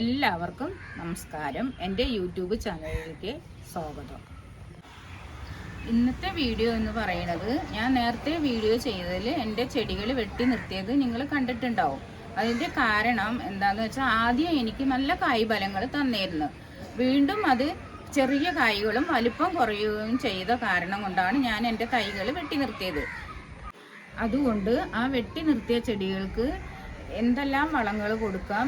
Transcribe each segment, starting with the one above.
എല്ലാവർക്കും നമസ്കാരം. എന്റെ യൂട്യൂബ് ചാനലിലേക്ക് സ്വാഗതം. ഇന്നത്തെ വീഡിയോ എന്ന് പറയുന്നത് ഞാൻ നേരത്തെ വീഡിയോ ചെയ്തതിൽ എന്റെ ചെടികൾ വെട്ടി നിർത്തിയത് നിങ്ങൾ കണ്ടിട്ടുണ്ടാവും. അതിന്റെ കാരണം എന്താണെന്ന് വെച്ചാൽ ആദ്യം എനിക്ക് നല്ല കായ്ഫലങ്ങൾ തന്നിരുന്നു. വീണ്ടും അത് ചെറിയ കായ്കളും വലിപ്പം കുറയുകയും ചെയ്ത കാരണം കൊണ്ടാണ് ഞാൻ എന്റെ തൈകൾ വെട്ടി നിർത്തിയത്. അതുകൊണ്ട് ആ വെട്ടി നിർത്തിയ ചെടികൾക്ക് എന്തെല്ലാം വളങ്ങൾ കൊടുക്കാം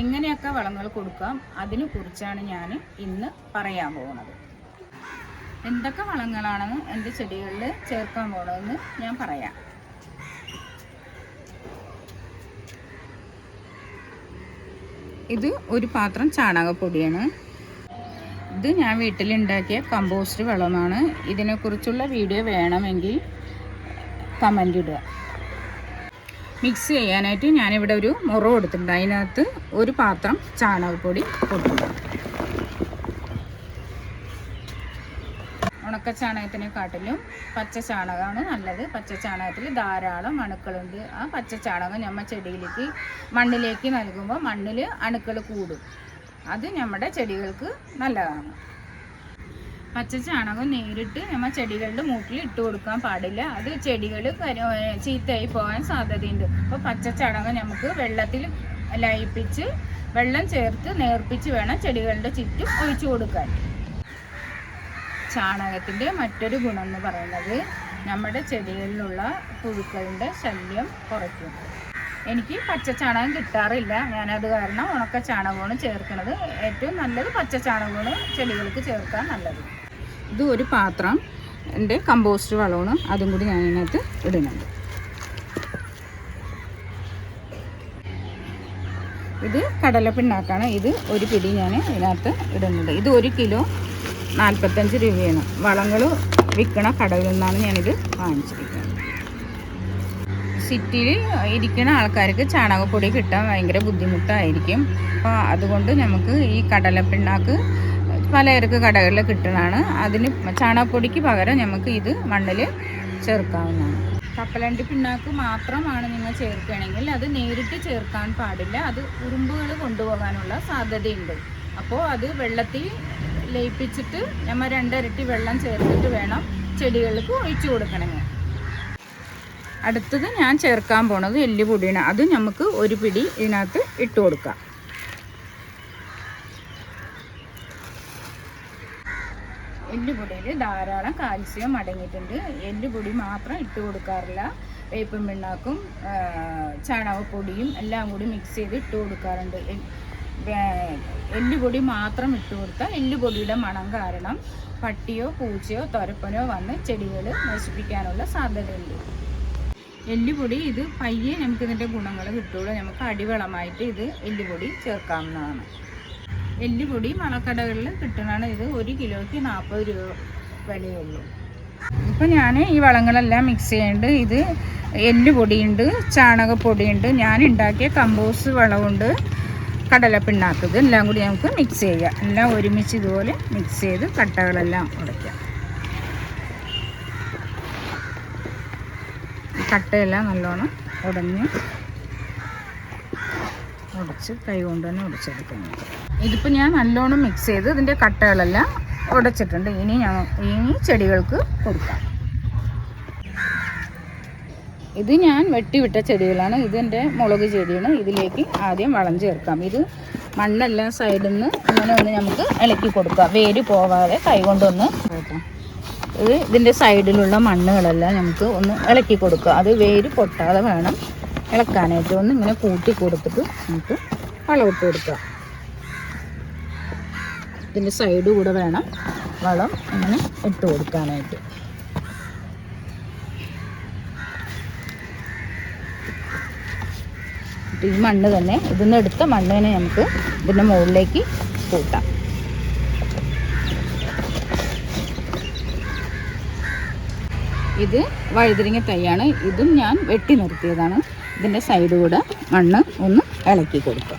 എങ്ങനെയൊക്കെ വളങ്ങൾ കൊടുക്കാം അതിനെ കുറിച്ചാണ് ഞാൻ ഇന്ന് പറയാൻ പോകുന്നത്. എന്തൊക്കെ വളങ്ങളാണെന്ന് എന്റെ ചെടികളിൽ ചേർക്കാൻ പോകണമെന്ന് ഞാൻ പറയാം. ഇത് ഒരു പാത്രം ചാണകപ്പൊടിയാണ്. ഇത് ഞാൻ വീട്ടിലുണ്ടാക്കിയ കമ്പോസ്റ്റ് വളമാണ്. ഇതിനെക്കുറിച്ചുള്ള വീഡിയോ വേണമെങ്കിൽ കമന്റ് ഇടുക. മിക്സ് ചെയ്യാനായിട്ട് ഞാനിവിടെ ഒരു മുറ കൊടുത്തിട്ടുണ്ട്. അതിനകത്ത് ഒരു പാത്രം ചാണകപ്പൊടി കൊടുക്കുന്നു ഉണക്ക ചാണകത്തിനെക്കാട്ടിലും പച്ച ചാണകമാണ് നല്ലത്. പച്ച ചാണകത്തിൽ ധാരാളം അണുക്കളുണ്ട്. ആ പച്ച ചാണകം നമ്മൾ ചെടിയിലേക്ക് മണ്ണിലേക്ക് നൽകുമ്പോൾ മണ്ണിൽ അണുക്കൾ കൂടും. അത് നമ്മുടെ ചെടികൾക്ക് നല്ലതാണ്. പച്ച ചാണകം നേരിട്ട് നമ്മൾ ചെടികളുടെ മൂട്ടിൽ ഇട്ട് കൊടുക്കാൻ പാടില്ല. അത് ചെടികൾ ചീത്തയായി പോകാൻ സാധ്യതയുണ്ട്. അപ്പോൾ പച്ച ചാണകം നമുക്ക് വെള്ളത്തിൽ ലയിപ്പിച്ച് വെള്ളം ചേർത്ത് നേർപ്പിച്ച് വേണം ചെടികളുടെ ചുറ്റും ഒഴിച്ചു കൊടുക്കാൻ. ചാണകത്തിന്റെ മറ്റൊരു ഗുണം എന്ന് പറയുന്നത് നമ്മുടെ ചെടികളിലുള്ള പുഴുക്കളുടെ ശല്യം കുറയ്ക്കും. എനിക്ക് പച്ച ചാണകം കിട്ടാറില്ല. ഞാനത് കാരണം ഉണക്ക ചാണകമാണ് ചേർക്കുന്നത്. ഏറ്റവും നല്ലത് പച്ച ചാണകമാണ് ചെടികൾക്ക് ചേർക്കാൻ നല്ലത്. ഇത് ഒരു പാത്രം എന്റെ കമ്പോസ്റ്റ് വളമാണ്. അതും കൂടി ഞാൻ ഇതിനകത്ത് ഇടുന്നുണ്ട്. ഇത് കടലപ്പിണ്ണാക്കാണ്. ഇത് ഒരു പിടി ഞാൻ ഇതിനകത്ത് ഇടുന്നുണ്ട്. ഇത് ഒരു കിലോ നാൽപ്പത്തഞ്ച് രൂപയാണ്. വളങ്ങൾ വിൽക്കണ കടയിൽ നിന്നാണ് ഞാനിത് വാങ്ങിച്ചിരിക്കുന്നത്. സിറ്റിയിൽ ഇരിക്കുന്ന ആൾക്കാർക്ക് ചാണകപ്പൊടി കിട്ടാൻ ഭയങ്കര ബുദ്ധിമുട്ടായിരിക്കും. അപ്പോൾ അതുകൊണ്ട് നമുക്ക് ഈ കടലപ്പിണ്ണാക്ക് പലചരക്ക് കടകളിൽ കിട്ടുന്നതാണ്. അതിന് ചാണകപ്പൊടിക്ക് പകരം നമുക്ക് ഇത് മണ്ണിൽ ചേർക്കാവുന്നതാണ്. കപ്പലണ്ടി പിണ്ണാക്ക് മാത്രമാണ് നിങ്ങൾ ചേർക്കുകയാണെങ്കിൽ അത് നേരിട്ട് ചേർക്കാൻ പാടില്ല. അത് ഉറുമ്പുകൾ കൊണ്ടുപോകാനുള്ള സാധ്യതയുണ്ട്. അപ്പോൾ അത് വെള്ളത്തിൽ ലയിപ്പിച്ചിട്ട് നമ്മൾ രണ്ടരട്ടി വെള്ളം ചേർത്തിട്ട് വേണം ചെടികൾക്ക് ഒഴിച്ചു കൊടുക്കണമെങ്കിൽ. അടുത്തത് ഞാൻ ചേർക്കാൻ പോണത് എല്ലുപൊടിയാണ്. അത് നമുക്ക് ഒരു പിടി ഇതിനകത്ത് ഇട്ട് കൊടുക്കാം. എല്ലുപൊടിയിൽ ധാരാളം കാൽസ്യം അടങ്ങിയിട്ടുണ്ട്. എല്ലുപൊടി മാത്രം ഇട്ട് കൊടുക്കാറില്ല. വേപ്പും പിണ്ണാക്കും ചാണകപ്പൊടിയും എല്ലാം കൂടി മിക്സ് ചെയ്ത് ഇട്ട് കൊടുക്കാറുണ്ട്. എല്ലുപൊടി മാത്രം ഇട്ട് കൊടുത്താൽ എല്ലുപൊടിയുടെ മണം കാരണം പട്ടിയോ പൂച്ചയോ തുരപ്പനോ വന്ന് ചെടികൾ നശിപ്പിക്കാനുള്ള സാധ്യതയുണ്ട്. എല്ലുപൊടി ഇത് പയ്യെ നമുക്ക് ഇതിന്റെ ഗുണങ്ങൾ കിട്ടുള്ളൂ. നമുക്ക് അടിവളമായിട്ട് ഇത് എല്ലുപൊടി ചേർക്കാവുന്നതാണ്. എല്ലുപൊടി മണക്കടകളിൽ കിട്ടുന്നതാണ് ഇത്. ഒരു കിലോയ്ക്ക് നാൽപ്പത് രൂപ വിലയുള്ളൂ. ഇപ്പം ഞാൻ ഈ വളങ്ങളെല്ലാം മിക്സ് ചെയ്യുന്നുണ്ട് ഇത് എല്ലുപൊടിയുണ്ട് ചാണകപ്പൊടിയുണ്ട്. ഞാൻ ഉണ്ടാക്കിയ കമ്പോസ് വളമുണ്ട് കടലപ്പിണ്ണാക്ക് എല്ലാം കൂടി നമുക്ക് മിക്സ് ചെയ്യാം. എല്ലാം ഒരുമിച്ച് ഇതുപോലെ മിക്സ് ചെയ്ത് കട്ടകളെല്ലാം ഉടയ്ക്കാം. കട്ടയെല്ലാം നല്ലോണം ഉടഞ്ഞ് ഉടച്ച് കൈ കൊണ്ട് തന്നെ ഉടച്ചെടുക്കണം. ഇതിപ്പോൾ ഞാൻ നല്ലോണം മിക്സ് ചെയ്ത് ഇതിന്റെ കട്ടകളെല്ലാം ഉടച്ചിട്ടുണ്ട്. ഇനി ഞാൻ ഇനി ചെടികൾക്ക് കൊടുക്കാം. ഇത് ഞാൻ വെട്ടിവിട്ട ചെടികളാണ്. ഇതെന്റെ മുളക് ചെടിയാണ്. ഇതിലേക്ക് ആദ്യം വളം ചേർക്കാം. ഇത് മണ്ണെല്ലാം സൈഡിൽ നിന്ന് അങ്ങനെ ഒന്ന് നമുക്ക് ഇളക്കി കൊടുക്കാം. വേര് പോവാതെ കൈകൊണ്ടൊന്ന് ഇത് ഇതിന്റെ സൈഡിലുള്ള മണ്ണുകളെല്ലാം നമുക്ക് ഒന്ന് ഇളക്കി കൊടുക്കുക അത് വേര് പൊട്ടാതെ വേണം ഇളക്കാനായിട്ട് ഒന്ന് ഇങ്ങനെ കൂട്ടി കൊടുത്തിട്ട് നമുക്ക് വളമിട്ട് കൊടുക്കുക ഇതിന്റെ സൈഡ് കൂടെ വേണം വളം ഇങ്ങനെ ഇട്ട് കൊടുക്കാനായിട്ട്. ഈ മണ്ണ് തന്നെ ഇതിൽ നിന്ന് എടുത്ത മണ്ണ് തന്നെ നമുക്ക് ഇതിന്റെ മുകളിലേക്ക് കൂട്ടാം. ഇത് വഴുതിരിങ്ങ തൈയാണ്. ഇതും ഞാൻ വെട്ടി നിർത്തിയതാണ്. ഇതിന്റെ സൈഡ് കൂടെ മണ്ണ് ഒന്ന് ഇളക്കി കൊടുക്കുക.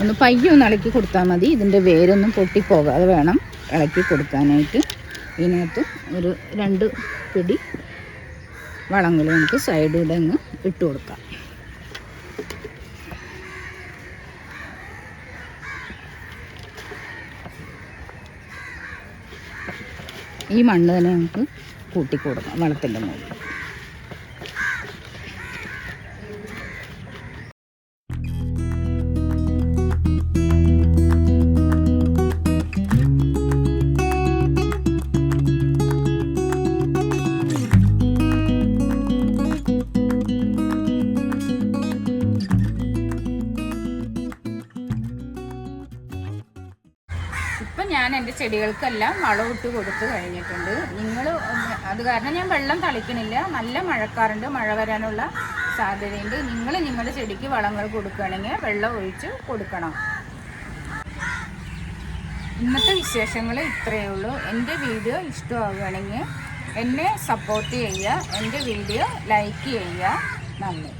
ഒന്ന് പയ്യെ ഒന്ന് ഇളക്കി കൊടുത്താൽ മതി. ഇതിന്റെ വേരൊന്നും പൊട്ടിപ്പോകാതെ വേണം ഇളക്കി കൊടുക്കാനായിട്ട്. ഇതിനകത്ത് ഒരു രണ്ട് പിടി വളങ്ങൾ നമുക്ക് സൈഡിലൂടെ അങ്ങ് ഇട്ട് കൊടുക്കാം. ഈ മണ്ണ് തന്നെ നമുക്ക് കൂട്ടി കൊടുക്കാം വളത്തിന്റെ മുകളിൽ. ചെടികൾക്കെല്ലാം വളമിട്ട് കൊടുത്ത് കഴിഞ്ഞിട്ടുണ്ട്. നിങ്ങൾ അത് കാരണം ഞാൻ വെള്ളം തളിക്കണില്ല. നല്ല മഴക്കാറുണ്ട്. മഴ വരാനുള്ള സാധ്യതയുണ്ട്. നിങ്ങൾ നിങ്ങളുടെ ചെടിക്ക് വളങ്ങൾ കൊടുക്കുകയാണെങ്കിൽ വെള്ളം ഒഴിച്ച് കൊടുക്കണം. ഇന്നത്തെ വിശേഷങ്ങൾ ഇത്രയേ ഉള്ളൂ. എന്റെ വീഡിയോ ഇഷ്ടമാവുകയാണെങ്കിൽ എന്നെ സപ്പോർട്ട് ചെയ്യുക. എന്റെ വീഡിയോ ലൈക്ക് ചെയ്യുക. നന്ദി.